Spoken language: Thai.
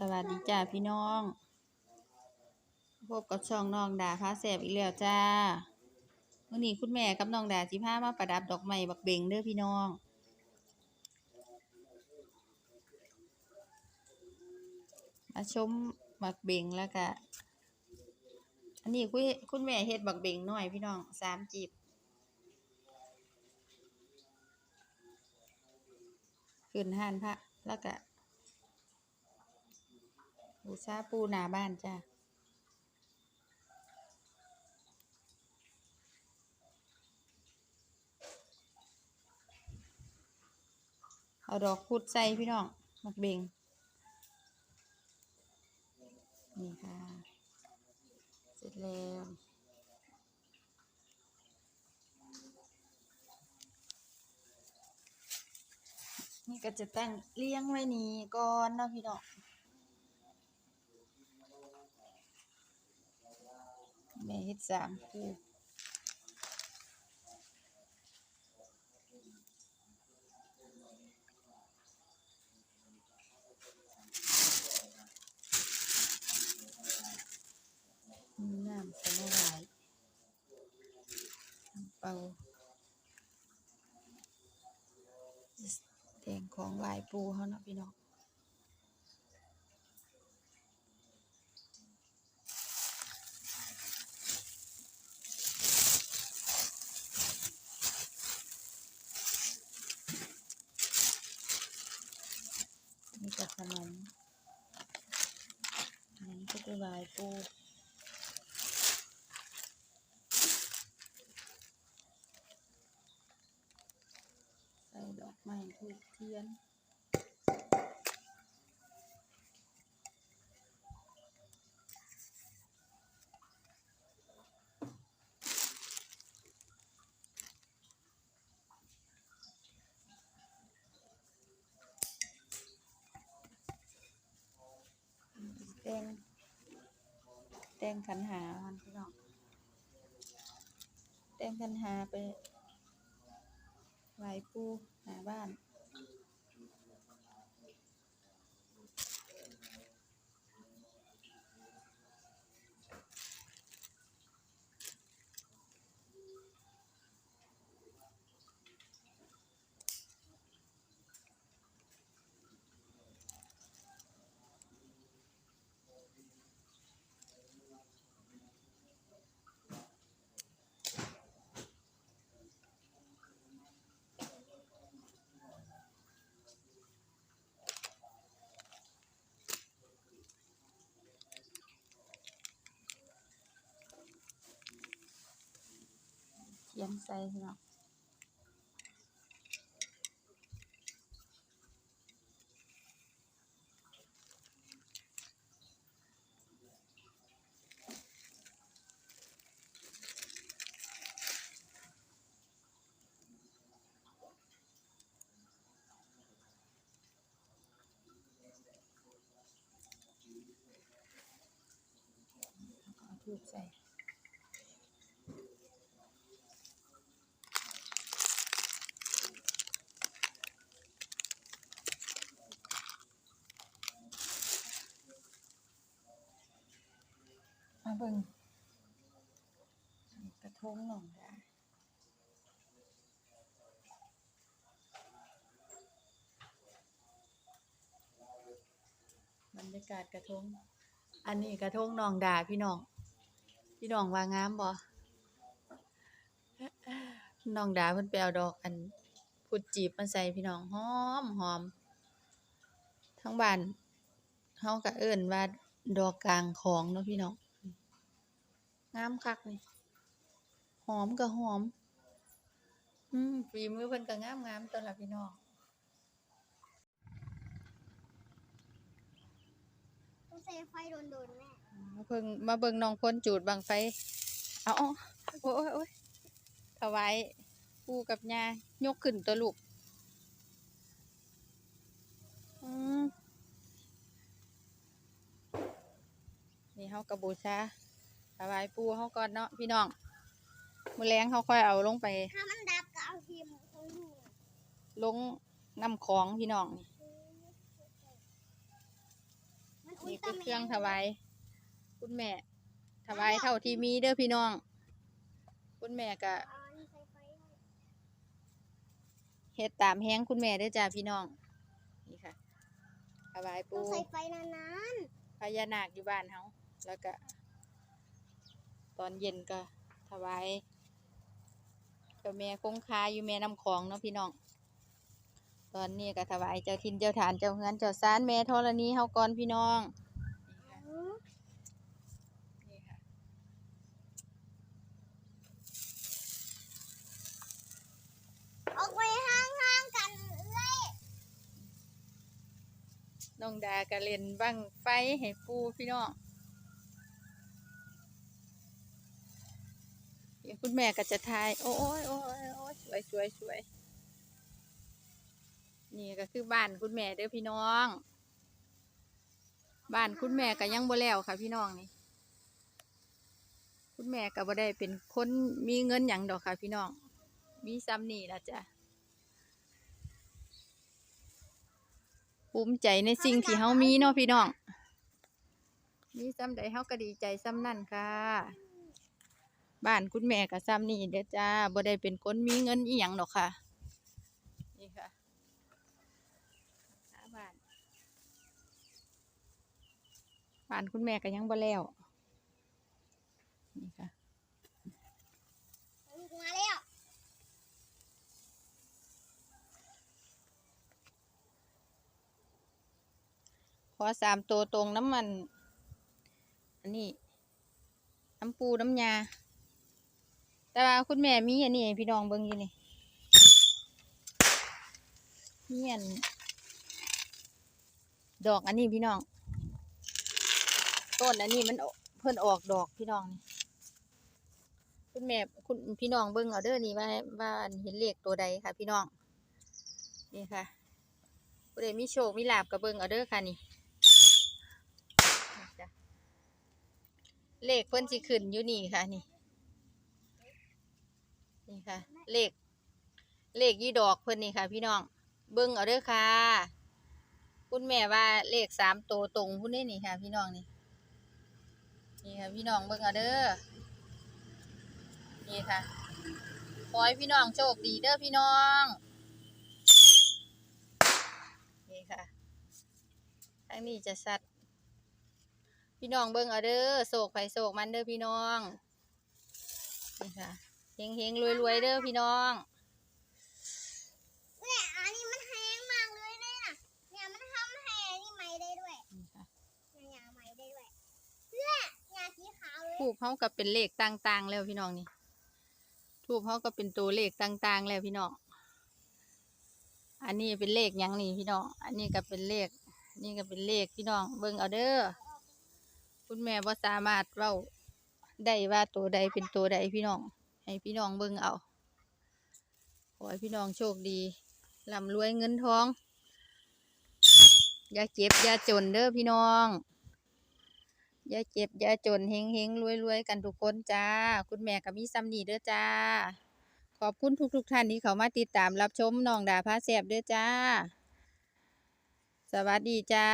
สวัสดีจ้าพี่น้อง พบกับช่องน้องดาพาแสบอีกแล้วจ้ามื่อนี้คุณแม่กับน้องดาสิพามาประดับดอกไม้บักเบงเด้อพี่น้องมาชมบักเบงแล้วก็อันนี้คุณคุณแม่เฮ็ดบักเบงหน้อยพี่น้องสามจีบขึ้นห้านพระแล้วก็ บูชาปูหนาบ้านจ้าเอาดอกพุดใส่พี่น้องมักเบงนี่ค่ะ เสร็จแล้วนี่ก็จะตั้งเลี้ยงไว้นี้ก่อนนะพี่น้อง แม่เฮ็ดสามคู่มีน้ำสมุนไพรน้ำเป่าแดงของลายปูเขาเนาะพี่น้องนี่กับขนมอันนี้ก็คือหลาย ปูใส่ดอกไม้ทูบเทียน แตงแต งขันหามันพี่น้องแตงขันหาไปไหวปูหาบ้าน เขี ยนใส่พี่น้องเอาทูบใส่ เบิ่งกระทงหนองดาบรรยากาศกระทง อันนี้กระทงนองดาพี่น้อง พี่น้องว่างามบ่หนองดาเพิ่นไปเอาดอก อันพุดจีบมาใส่พี่น้องหอมหอม ทั้งบ้านเฮาก็เอิ้นว่าดอกกลางของเนาะพี่น้อง งามคักนี่หอมก็หอม อืมฝีมือเพิ่นก็งามงามๆตัวละพี่น้องต้องใช้ไฟโดนๆแม่มาเพิ่งมาเบิ่งน้องพ้นจูดบังไฟ เอาเอาโอ้ยโอ้ยโอ้ยถวายปู่กับย่ายกขึ้นตัวลูกอืมนี่เฮากับบูชา ถวายปู่เฮาก่อนเนาะพี่น้องมื้อแลงเฮาค่อยเอาลงไป ถ้ามันดับก็เอาทีมของหนูลงน้ำของพี่น้องนี่มันนี่คือเครื่องถวายคุณแม่ ถวายเท่าที่มีเด้อพี่น้อง คุณแม่ก็อ๋อนี่ใส่ไฟได้เฮ็ดตามแห้งคุณแม่เด้อจ้าพี่น้อง นี่ค่ะถวายต้อปูงใส่ไฟนานพญานาคอยู่บ้านเฮาแล้วก็ ตอนเย็นก็ถวายเจ้าแม่คงคาอยู่แม่น้ำของเนาะพี่น้องตอนนี้ก็ถวายเจ้าทินเจ้าฐานเจ้าเฮือนเจ้าซานแม่ธรณีเฮาก่อนพี่น้องๆอ๋อนี่ค่ะออกไปห่างๆกันเลยน้องดาก็เล่นบังไฟให้ปูพี่น้อง ดี๋ยวคุณแม่ก็จะทาย โอ้ยโอ้ยโอ้ยสวยสวยสวยนี่ก็คือบ้านคุณแม่เด้อพี่น้อง บ้านคุณแม่ก็ยังบ่แล้วค่ะ พี่น้องนี่ คุณแม่ก็บ่ได้เป็นคนมีเงินหยังดอกค่ะ พี่น้อง มีซ้ำนี่ละจ้ะภูมิใจในสิ่งที่เฮามีเนาะพี่น้อง มีซ้ำใดเฮาก็ดีใจซ้ำนั่นค่ะ บ้านคุณแม่ก็ซ้ำนี่เด้อจ้าบ่ได้เป็นคนมีเงินอีหยังดอกค่ะ นี่ค่ะหน้าบ้านบ้านคุณแม่ก็ยังบ่แล้วนี่ค่ะลูกมาแล้วขอสามตัวตรงน้ำมัน อันนี้น้ำปูน้ำยา แต่ว่าคุณแม่มีอันนี้พี่น้องเบิ่งอยู่นี่มีอันดอกอันนี้พี่น้อง ต้นอันนี้มันเพิ่นออกดอกพี่น้องนี่คุณแม่คุณพี่น้องเบิ่งเอาเด้อนี่ว่าว่าเห็นเลขตัวใดค่ะ พี่น้องนี่ค่ะผู้ใดมีโชคมีลาบกับเบิ่งเอาเด้อค่ะนี่เลขเพิ่นสิขึ้นอยู่นี่ค่ะนี่ นี่ค่ะ เลข เลขยี่ดอกเพิ่นนี่ค่ะ พี่น้อง เบิ่งเอาเด้อค่ะ คุณแม่ว่าเลขสามตัวตรงพุ่นนี่นี่ค่ะ พี่น้องนี่ นี่ค่ะ พี่น้องเบิ่งเอาเด้อ นี่ค่ะขอให้พี่น้องโชคดีเด้อพี่น้อง นี่ค่ะทางนี้จะสัตว์พี่น้องเบิ่งเอาเด้อโศกไผโศกมันเด้อพี่น้อง นี่ค่ะ เฮงเฮงรวยรวยๆเด้อพี่น้องเนี่ยอันนี้มันแห้งมากเลยเนี่ยน่ะเนี่ยมันทำให้อันนี้ไหมได้ด้วยนี่ค่ะเนี่ยยาไหมได้ด้วยเนี่ยยาสีขาวเลยทูบเขาก็เป็นเลขต่างๆ แล้วพี่น้องนี่ทูบเขาก็เป็นตัวเลขต่างๆ แล้วพี่น้องอันนี้เป็นเลขหยังนี่พี่น้อง อันนี้ก็เป็นเลข นี่ก็เป็นเลขพี่น้อง เบิ่งเอาเด้อ คุณแม่บ่สามารถเว้าได้ว่าตัวใดเป็นตัวใดพี่น้อง ให้พี่น้องเบิ่งเอา ขอให้พี่น้องโชคดีร่ำรวยเงินทอง อย่าเจ็บอย่าจนเด้อพี่น้อง อย่าเจ็บอย่าจนเฮงเฮงรวยรวยกันทุกคนจ้า คุณแม่ก็มีซ้ำนี่เด้อจ้า ขอบคุณทุกทุกๆท่านที่เขามาติดตามรับชมน้องดาพาแสบเด้อจ้า สวัสดีจ้า